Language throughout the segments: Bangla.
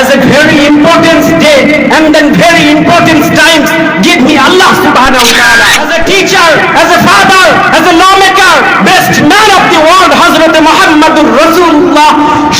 as a very important day and then very important times, give me Allah subhanahu wa ta'ala. As a teacher, as a father, as a lawmaker, best man of the world হযরত মুহাম্মদুর রাসূলুল্লাহ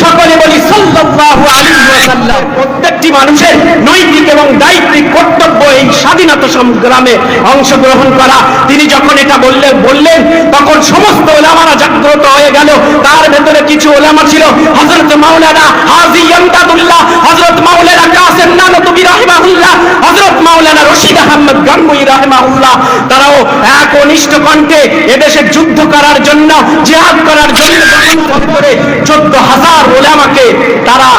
সকলে বলি সাল্লাল্লাহু আলাইহি ওয়াসাল্লাম। প্রত্যেকটি মানুষের নৈতিক এবং দায়িত্বিক কর্তব্য এই স্বাধীনতা সংগ্রামে অংশগ্রহণ করা। তিনি যখন এটা বললেন বললেন, তখন সমস্ত ওলামারা জাগ্রত হয়ে গেল। তার ভেতরে কিছু ওলামা ছিল, হযরত মাওলানা হাজী ইয়ামদাদুল্লাহ হযরত মাওলানা কাসেম নানতুবি রাহিমাহুল্লাহ, হযরত মাওলানা রশিদ আহমদ গাঙ্গুই রাহিমাহুল্লাহ, তারাও এক অনিষ্ট কণ্ঠে এদেশে যুদ্ধ করার জন্য, জিহাদ করার জন্য যখন করে চোদ্দ হাজার ওলামাকে তারা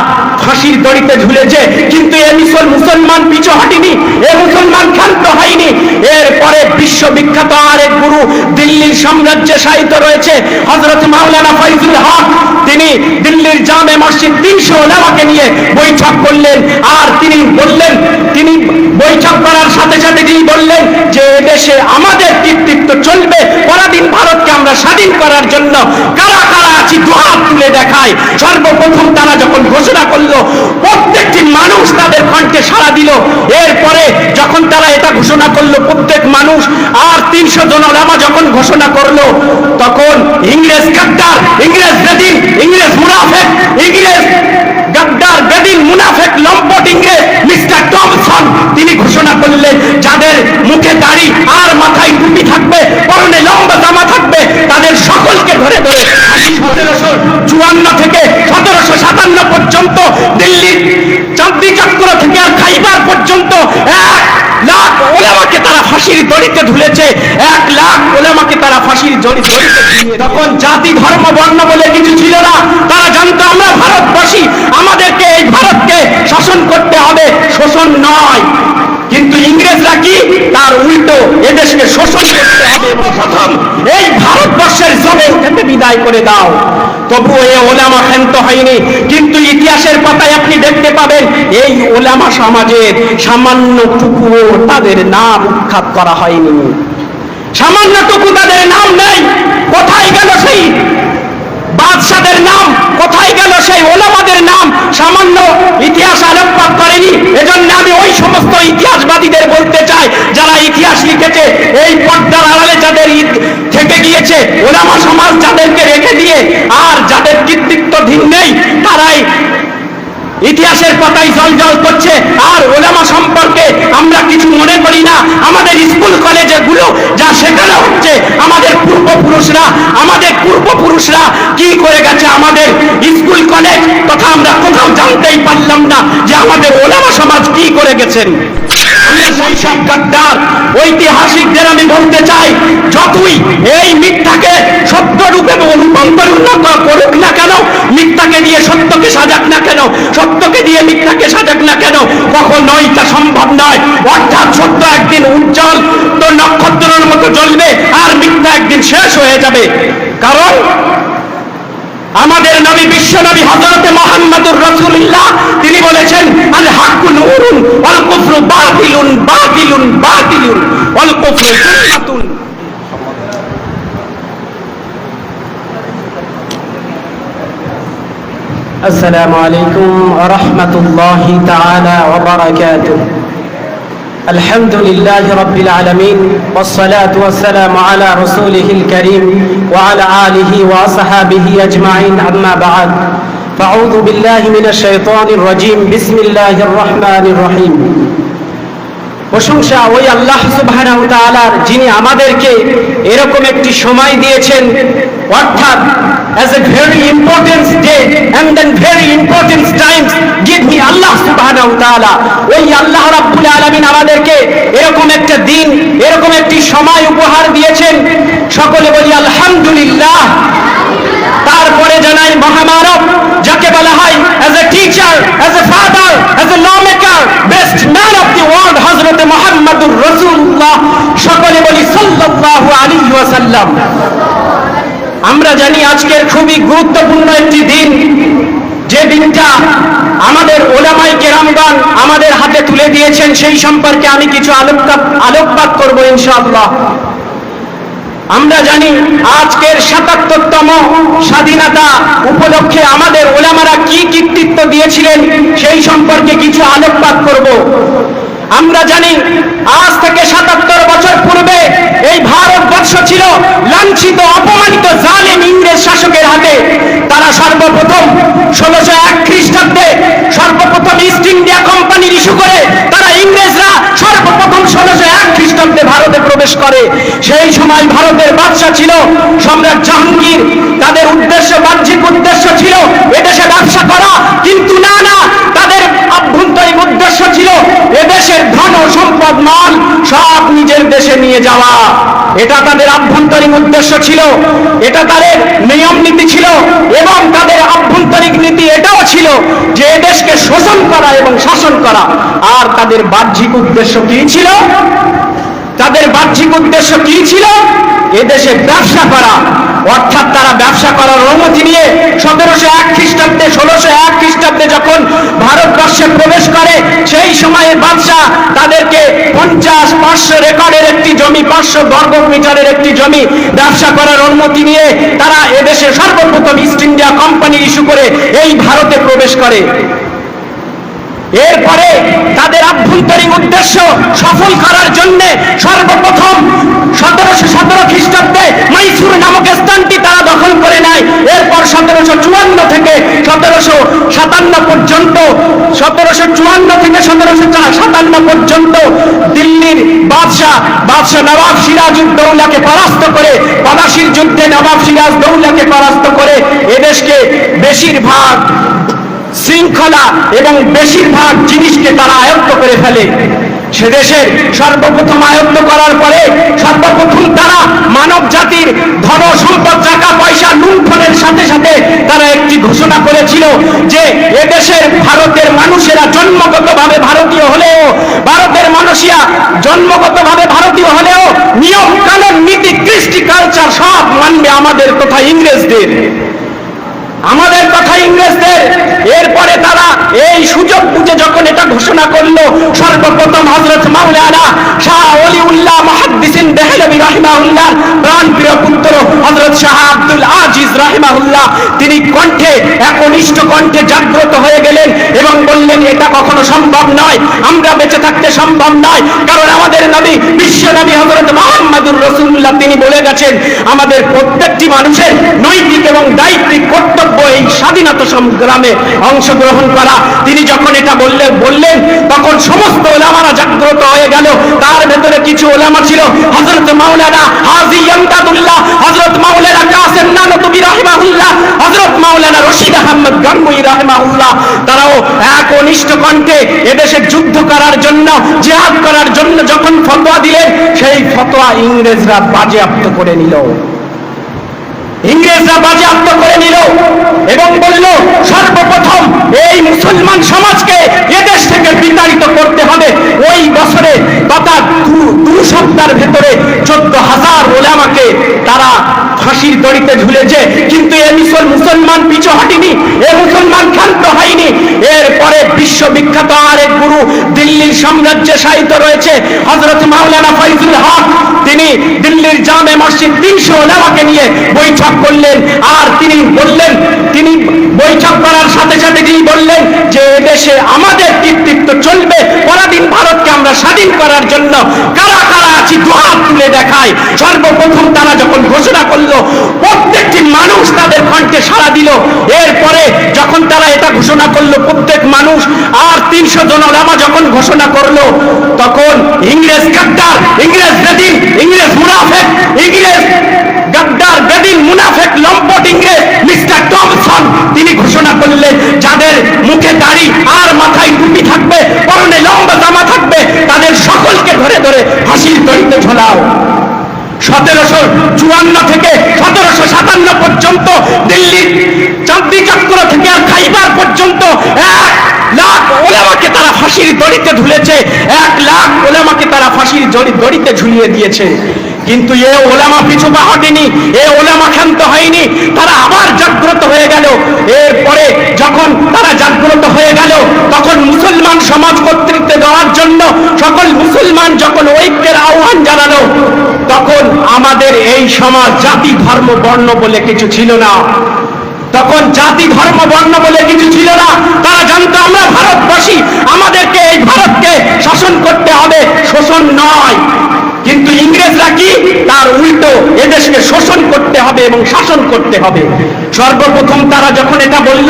ফাঁসির দড়িতে ঝুলেছে। কিন্তু এ মিসল মুসলমান পিছু হটেনি, এ মুসলমান ক্ষান্ত হয়নি। এরপরে বিশ্ববিখ্যাত আরেক গুরু, দিল্লির সাম্রাজ্যে সাহিত্য রয়েছে হজরত মাওলানা ফৈজুল হক। তিনি দিল্লির জামে মসজিদ তিনশো ওলামাকে নিয়ে বৈঠক করলেন। আর তিনি বললেন, তিনি বৈঠক করার সাথে সাথে তিনি বললেন যে দেশে আমাদের কৃতিত্ব চলবে, পরাধীন ভারতকে আমরা স্বাধীন করার জন্য কারা কারা আছি দুহাত তুলে দেখায়। সর্বপ্রথম তারা যখন ঘোষণা করল, প্রত্যেকটি মানুষ তাদের কণ্ঠে সাড়া দিল। এরপরে যখন তারা এটা ঘোষণা করল, প্রত্যেক মানুষ আর তিনশো জন ওলামা যখন ঘোষণা করল, তখন ইংরেজ গাদ্দার, ইংরেজ বেদিন, ইংরেজ মুনাফেক, ইংরেজ গাদ্দার, বেদিন, মুনাফেক, লম্পট ইংরেজ, মিস্টার টমসন, তিনি ঘোষণা করলেন, যাদের মুখে দাড়ি আর মাথায় টুপি থাকবে, পরনে লম্বা জামা থাকবে, তাদের সকলকে ধরে ধরে সতেরোশো চুয়ান্ন থেকে সতেরোশো সাতান্ন পর্যন্ত দিল্লির চক্র থেকে আর খাইবার পর্যন্ত এক লাখ ওলামাকে তারা ফাঁসির দড়িতে ঢুলেছে, এক লাখ ওলামাকে তারা ফাঁসির দড়ি দড়িতে তখন জাতি, ধর্ম, বর্ণ বলে কিছু ছিল না। তারা জানতো, আমরা ভারতবাসী, আমাদেরকে এই ভারতকে শাসন করতে হবে। শোষণ নয়। কিন্তু ইংরেজরা কি? তার উল্টো এদেশকে শোষণ করতে প্রথম এই ভারতবর্ষের জমিন থেকে বিদায় করে দাও। তবু এ ওলামা ক্ষান্ত হয়নি। কিন্তু ইতিহাসের পাতায় আপনি দেখতে পাবেন, এই ওলামা সমাজের সামান্য টুকুও তাদের নাম উৎখাত করা হয়নি। সামান্য টুকু তাদের নাম নেই। কোথায় গেল সেই বাদশাদের নাম কোথায় গেল সেই ওলামাদের নাম? সামান্য ইতিহাস আলোকপাত করেনি। এজন্য আমি ওই সমস্ত ইতিহাসবাদীদের বলতে চাই, যারা ইতিহাস লিখেছে, এই পর্দার আড়ালে যাদের থেকে গিয়েছে, ওলামা সমাজ যাদেরকে রেখে দিয়ে আর যাদের কৃতিত্বধীন নেই, তারাই ইতিহাসের পাতায় জল জল করছে। আর ওলামা সম্পর্কে আমরা কিছু মনে করি না। আমাদের স্কুল কলেজে গুলো যা শেখানো হচ্ছে, আমাদের পূর্বপুরুষরা আমাদের পূর্বপুরুষরা কি করে গেছে আমাদের স্কুল কলেজ তথা আমরা কোথাও জানতেই পারলাম না যে আমাদের ওলামা সমাজ কি করে গেছেন। সব গাদ্দার, ঐতিহাসিকদের আমি বলতে চাই, যতই এই মিথ্যাকে সত্য রূপে রূপান্তর করুক না কেন, মিথ্যাকে দিয়ে সত্যকে সাজাক না কেন সত্যকে দিয়ে মিথ্যাকে সাজাক না কখনোই তা সম্ভব নয়। অর্থাৎ সত্য একদিন উজ্জ্বল, তো নক্ষত্রের মতো জ্বলবে আর মিথ্যা একদিন শেষ হয়ে যাবে। কারণ আমাদের নবী, বিশ্ব নবী হজরতে মোহাম্মদুর রসুল্লাহ তিনি বলেছেন, আল হাকুল উরুন অল কুফরু বাতিলুন বাতিলুন বাতিলুন অল কুফরু সুন্নাতুন السلام عليكم ورحمة الله تعالى وبركاته الحمد لله رب العالمين والصلاة والسلام على رسوله الكريم وعلى آله وأصحابه أجمعين أما بعد فأعوذ بالله من الشيطان الرجيم بسم الله الرحمن الرحيم প্রশংসা ওই আল্লাহ সুবহানাহু ওয়া তাআলার যিনি আমাদেরকে এরকম একটি সময় দিয়েছেন অর্থাৎ, as a very important day and then very important times, give me আল্লাহ সুবহানাহু তাআলা ওই আল্লাহ রাব্বুল আলামিন আমাদেরকে এরকম একটা দিন, এরকম একটি সময় উপহার দিয়েছেন। সকলে বলি, আলহামদুলিল্লাহ। তারপরে জানাই, মহামানব, যাকে বলা হয় a teacher as a father as a lawmaker best man of the world হজরত মোহাম্মদুর রসুল্লাহ। সকলে বলি, সাল্লাল্লাহু আলাইহি ওয়াসাল্লাম। আমরা জানি আজকের খুবই গুরুত্বপূর্ণ একটি দিন। যে দিনটা আমাদের ওলামাই কেরামগণ আমাদের হাতে তুলে দিয়েছেন, সেই সম্পর্কে আমি কিছু আলোকপাত আলোকপাত করব ইনশাআল্লাহ। আমরা জানি আজকের সাতাত্তরতম স্বাধীনতা উপলক্ষে আমাদের ওলামারা কি কৃতিত্ব দিয়েছিলেন, সেই সম্পর্কে আমরা জানি আজ থেকে সাতাত্তর বছর পূর্বে এই ভারতবর্ষ ছিল লাঞ্ছিত, অপমানিত, জালেম ইংরেজ শাসকের হাতে। তারা সর্বপ্রথম ষোলোশো এক খ্রিস্টাব্দে সর্বপ্রথম ইস্ট ইন্ডিয়া কোম্পানির ইস্যু করে তারা ইংরেজরা সর্বপ্রথম ষোলোশো এক খ্রিস্টাব্দে ভারতে প্রবেশ করে। সেই সময় ভারতের বাদশা ছিল সম্রাট জাহাঙ্গীর। তাদের উদ্দেশ্য, বাহ্যিক উদ্দেশ্য ছিল এদেশে ব্যবসা করা। কিন্তু না না তাদের আভ্যন্তরীণ উদ্দেশ্য ছিল এদেশের ধন ও সম্পদ মাল সব নিজের দেশে নিয়ে যাওয়া। এটা তাদের আভ্যন্তরীণ উদ্দেশ্য ছিল, এটা তাদের নিয়ম নীতি ছিল, এবং তাদের আভ্যন্তরিক নীতি এটাও ছিল যে এদেশকে শোষণ করা এবং শাসন করা। আর তাদের বাহ্যিক উদ্দেশ্য কি ছিল? তাদের বাহ্যিক উদ্দেশ্য কি ছিল? এদেশে ব্যবসা করা। অর্থাৎ তারা ব্যবসা করার অনুমতি নিয়ে সতেরোশো এক খ্রিস্টাব্দে, ষোলোশো এক খ্রিস্টাব্দে যখন ভারতবর্ষে প্রবেশ করে, সেই সময়ে বাদশাহ তাদেরকে পঞ্চাশ পাঁচশো রেকর্ডের একটি জমি, পাঁচশো বর্গ মিটারের একটি জমি ব্যবসা করার অনুমতি নিয়ে তারা এদেশে সর্বপ্রথম ইস্ট ইন্ডিয়া কোম্পানি ইস্যু করে এই ভারতে প্রবেশ করে। এরপরে তাদের আভ্যন্তরীণ উদ্দেশ্য সফল করার জন্য সর্বপ্রথম সতেরোশো সতেরো খ্রিস্টাব্দে মাইসুর নামক স্থানটি তারা দখল করে নেয়। এরপর সতেরোশো চুয়ান্ন থেকে সতেরোশো সাতান্ন পর্যন্ত সতেরোশো চুয়ান্ন বেশিরভাগ শৃঙ্খলা এবং বেশিরভাগ জিনিসকে তারা আয়ত্ত করে ফেলে। সে দেশের সর্বপ্রথম আয়ত্ত করার পরে সর্বপ্রথম তারা মানব জাতির ধন সম্পদ টাকা, পয়সা লুণ্ঠনের সাথে সাথে তারা একটি ঘোষণা করেছিল যে এদেশের ভারতের মানুষেরা জন্মগতভাবে ভারতীয় হলেও, ভারতের মানুষিয়া জন্মগতভাবে ভারতীয় হলেও নিয়ম কানুন, নীতি, কৃষ্টি কালচার সব মানবে আমাদের তথা ইংরেজদের। আমাদের কথা ইংরেজদের। এরপরে তারা এই সুযোগ বুঝে যখন এটা ঘোষণা করল, সর্বপ্রথম হজরত মাওলানা শাহ অলিউল্লাহ মহাদ্দিসিন দেহলবি রাহিমাহুল্লাহ প্রাণ প্রিয় পুত্র হজরত শাহ আব্দুল আজিজ রাহিমাহুল্লাহ তিনি কণ্ঠে, একনিষ্ঠ কণ্ঠে জাগ্রত হয়ে গেলেন এবং বললেন, এটা কখনো সম্ভব নয়। আমরা বেঁচে থাকতে সম্ভব নয়। কারণ আমাদের নবী, বিশ্ব নবী হজরত মোহাম্মদুর রসুল্লাহ তিনি বলে গেছেন, আমাদের প্রত্যেকটি মানুষের নৈতিক এবং দায়িত্বিক কর্তব্য এই স্বাধীনতা সংগ্রামে অংশগ্রহণ করা। তিনি যখন এটা বললেন বললেন, তখন সমস্ত ওলামারা জাগ্রত হয়ে গেল। তার ভেতরে কিছু ওলামা ছিল হজরত মাওলানা হাজি আমদাদুল্লাহ হজরত মাওলানা ফতোয়া করে নিল। ইংরেজরা করে নিল এবং বলল সর্বপ্রথম এই মুসলমান সমাজকে এদেশ থেকে বিতাড়িত করতে হবে ওই বছরে তথা দু- দু সপ্তাহের ভেতরে চোদ্দ হাজার ওলামাকে তারা দড়িতে ঝুলেছে। কিন্তু এ মিসল মুসলমান পিছু হটেনি, এ মুসলমান ক্ষান্ত হয়নি। এরপরে বিশ্ববিখ্যাত আরেক গুরু দিল্লির সাম্রাজ্যে সাহিত্য রয়েছে হজরত মাওলানা ফৈজুল হক। তিনি দিল্লির জামে মসজিদ তিনশো ওলামাকে নিয়ে বৈঠক করলেন, আর তিনি বললেন, তিনি বৈঠক করার সাথে সাথে তিনি বললেন যে, এদেশে আমাদের কৃতিত্ব চলবে, পরাধীন ভারতকে আমরা স্বাধীন করার জন্য কারা কারা আছি দুহাত তুলে দেখায় সর্বপ্রথম তারা যখন ঘোষণা করল, প্রত্যেকটি মানুষ তাদের কণ্ঠে সাড়া দিল। এরপরে যখন তারা এটা ঘোষণা করল, প্রত্যেক মানুষ আর তিনশো জন ওলামা যখন ঘোষণা করল, তখন ইংরেজ গাদ্দার, ইংরেজ বেদিন, ইংরেজ মুনাফেক, ইংরেজ গাদ্দার, বেদিন, মুনাফেক, লম্পট ইংরেজ মিস্টার টমসন তিনি ঘোষণা করলেন যাদের মুখে দাড়ি আর মাথায় টুপি থাকবে পরনে লম্বা জামা থাকবে তাদের সকলকে ধরে ধরে ফাঁসির দড়িতে ঝোলাও সতেরোশো চুয়ান্ন থেকে সতেরোশো সাতান্ন পর্যন্ত দিল্লির চাঁদনি চক্র থেকে আর খাইবার পর্যন্ত এক লাখ ওলামাকে তারা ফাঁসির দড়িতে ঝুলেছে এক লাখ ওলামাকে তারা ফাঁসির দড়িতে ঝুলিয়ে দিয়েছে। কিন্তু এ ওলামা পিছু পা হটেনি, এ ওলামা ক্ষান্ত হয়নি, তারা আবার জাগ্রত হয়ে গেল। এরপরে যখন তারা জাগ্রত হয়ে গেল, তখন মুসলমান সমাজ কর্তৃত্ব দেওয়ার জন্য সকল মুসলমান যখন ঐক্যের আহ্বান জানালো, তখন আমাদের এই সমাজ জাতি, ধর্ম, বর্ণ বলে কিছু ছিল না। তখন জাতি, ধর্ম, বর্ণ বলে কিছু ছিল না। তারা জানতো, আমরা ভারতবাসী, আমাদেরকে এই ভারতকে শাসন করতে হবে, শোষণ নয়। কিন্তু ইংরেজরা কি? তার উল্টো, এদেশকে শোষণ করতে হবে এবং শাসন করতে হবে। সর্বপ্রথম তারা যখন এটা বলল,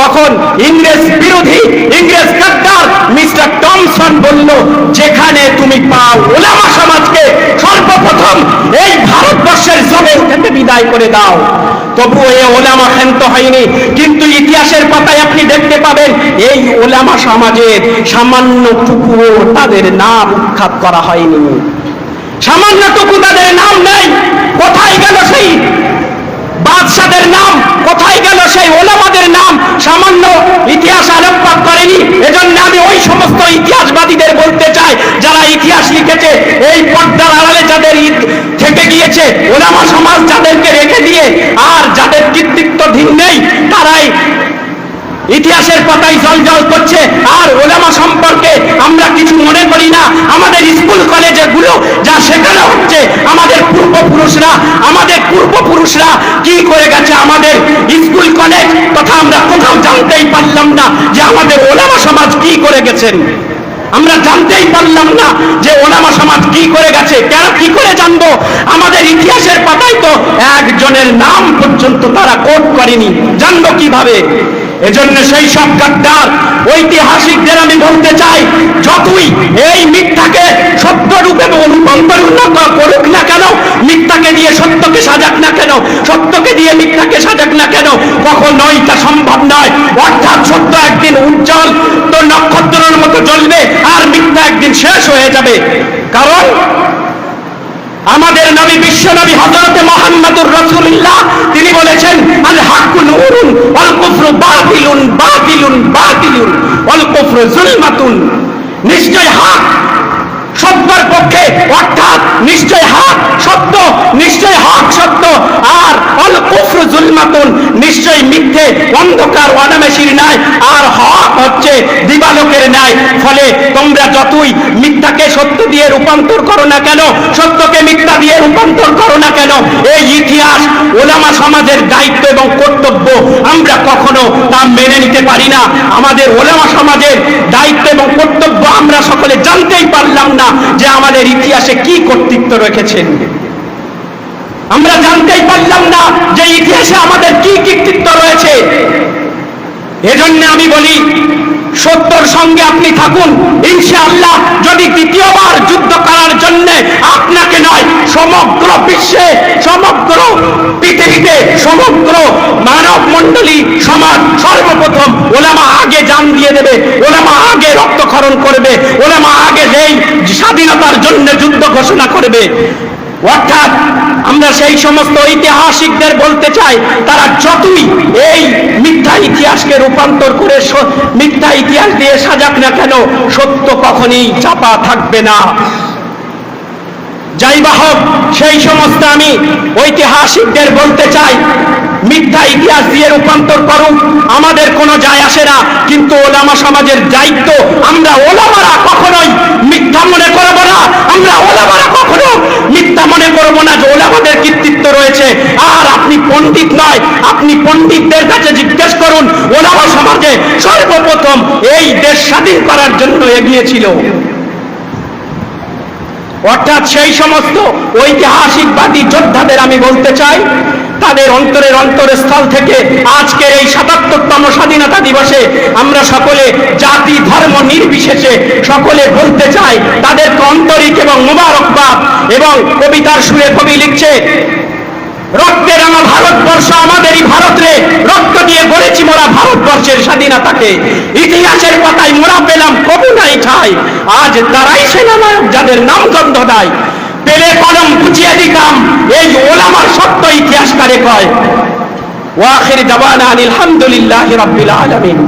তখন ইংরেজ বিরোধী, ইংরেজ গাদ্দার মিস্টার টমসন বলল, যেখানে তুমি পাও ওলামা সমাজকে, সর্বপ্রথম এই ভারতবর্ষের জমিন থেকে বিদায় করে দাও। তবুও এই ওলামা ক্ষান্ত হয়নি। কিন্তু ইতিহাসের পাতায় আপনি দেখতে পাবেন, এই ওলামা সমাজের সামান্য টুকুও তাদের নাম উৎখাত করা হয়নি। সামান্য টুকু তাদের নাম নেই। কোথায় গেল সেই বাদশাদের নাম কোথায় গেল সেই ওলামাদের নাম? সামান্য ইতিহাস আলোকপাত করেনি। এজন্য আমি ওই সমস্ত ইতিহাসবাদীদের বলতে চাই, যারা ইতিহাস লিখেছে, এই পর্দার আড়ালে যাদের থেকে গিয়েছে, ওলামা সমাজ যাদেরকে রেখে দিয়ে আর যাদের কৃতিত্বধীন নেই, তারাই ইতিহাসের পাতায় জল জল করছে, আর গেছেন আমরা জানতেই পারলাম না যে ওলামা সমাজ কি করে গেছে। কেন কি করে জানব? আমাদের ইতিহাসের পাতায় তো একজনের নাম পর্যন্ত তারা কোট করেনি। জানব কীভাবে? এজন্য সেই সব গাদ্দার, ঐতিহাসিকদের আমি বলতে চাই, যতই এই মিথ্যাকে সত্য রূপে করুক না কেন, মিথ্যাকে দিয়ে সত্যকে সাজাক না কেন, সত্যকে দিয়ে মিথ্যাকে সাজাক না কেন, কখনোই তা সম্ভব নয়। অর্থাৎ সত্য একদিন উজ্জ্বল, তো নক্ষত্রের মতো জ্বলবে, আর মিথ্যা একদিন শেষ হয়ে যাবে। কারণ আমাদের নবী বিশ্ব নবী হজরতে মোহাম্মদুর রসুল্লাহ তিনি বলেছেন, আল হাক্কু নূরুন ওয়াল কুফরু বাতিলুন বাতিলুন বাতিলুন ওয়াল কুফরু জুলমাতুন, নিশ্চয় হক, সত্যের পক্ষে, অর্থাৎ নিশ্চয় হক, সত্য, নিশ্চয় হক, সত্য, আর অল জুলমাতুন, নিশ্চয় মিথ্যে, অন্ধকার অনামেশির নাই আর হক হচ্ছে দিবালোকের ন্যায়, ফলে তোমরা যতই মিথ্যাকে সত্য দিয়ে রূপান্তর করো না কেন, সত্যকে মিথ্যা দিয়ে রূপান্তর করো না কেন, এই ওলামা সমাজের দায়িত্ব এবং কর্তব্য আমরা কখনো তা মেনে নিতে পারি না। আমাদের ওলামা সমাজের দায়িত্ব এবং কর্তব্য আমরা সকলে জানতেই পারলাম না যে আমাদের ইতিহাসে কি কর্তৃত্ব রেখেছেন। আমরা জানতেই পারলাম না যে ইতিহাসে আমাদের কি কৃতিত্ব রয়েছে। এজন্য আমি বলি, সত্যর সঙ্গে আপনি থাকুন। ইনশাআল্লাহ যদি দ্বিতীয়বার যুদ্ধ করার জন্য আপনাকে নয়, সমগ্র বিশ্বে সমগ্র পৃথিবীতে সমগ্র মানব মণ্ডলী সমাজ সর্বপ্রথম ওলামা আগে জান দিয়ে দেবে, ওলামা আগে রক্তক্ষরণ করবে, ওলামা আগে সেই স্বাধীনতার জন্য যুদ্ধ ঘোষণা করবে। অর্থাৎ আমরা সেই সমস্ত ঐতিহাসিকদের বলতে চাই, তারা যতই এই মিথ্যা ইতিহাসকে রূপান্তর করে মিথ্যা ইতিহাস দিয়ে সাজাক না কেন, সত্য কখনই চাপা থাকবে না। যাই হোক, সেই সমস্ত আমি ঐতিহাসিকদের বলতে চাই, মিথ্যা ইতিহাস দিয়ে রূপান্তর করুক আমাদের কোনো যায় আসে না, কিন্তু ওলামা সমাজের দায়িত্ব, আমরা ওলামারা কখনোই মিথ্যা মনে করব না, আমরা ওলামারা কখনো মিথ্যা মনে করব না যে ওলামাদের কৃতিত্ব রয়েছে। আর আপনি পণ্ডিত নয়, আপনি পণ্ডিতদের কাছে জিজ্ঞেস করুন, ওলামা সমাজে সর্বপ্রথম এই দেশ স্বাধীন করার জন্য এগিয়েছিল অর্থাৎ সেই সমস্ত ঐতিহাসিকবাদী যোদ্ধাদের আমি বলতে চাই, তাদের অন্তরের অন্তরস্থল থেকে আজকের এই সাতাত্তরতম স্বাধীনতা দিবসে আমরা সকলে জাতি, ধর্ম নির্বিশেষে সকলে বলতে চাই, তাদের আন্তরিক এবং মুবারকবাদ এবং কবিতার সুরে কবি লিখছে রক্তের আমার ভারতবর্ষ আমাদেরই ভারত রে রক্ত দিয়ে গড়েছি মোরা ভারতবর্ষের স্বাধীনতাকে। ইতিহাসের পাতায় মোরা পেলাম কবু নাই ঠাই আজ তারাই সেনানায়ক যাদের নাম গন্ধ দেয় পেলে কলম বুঝিয়ে দিতাম, এই ওলামার সত্য ইতিহাসকারে কয়। ওয়াখির দাবানা আলহামদুলিল্লাহ রাব্বিল আলামিন।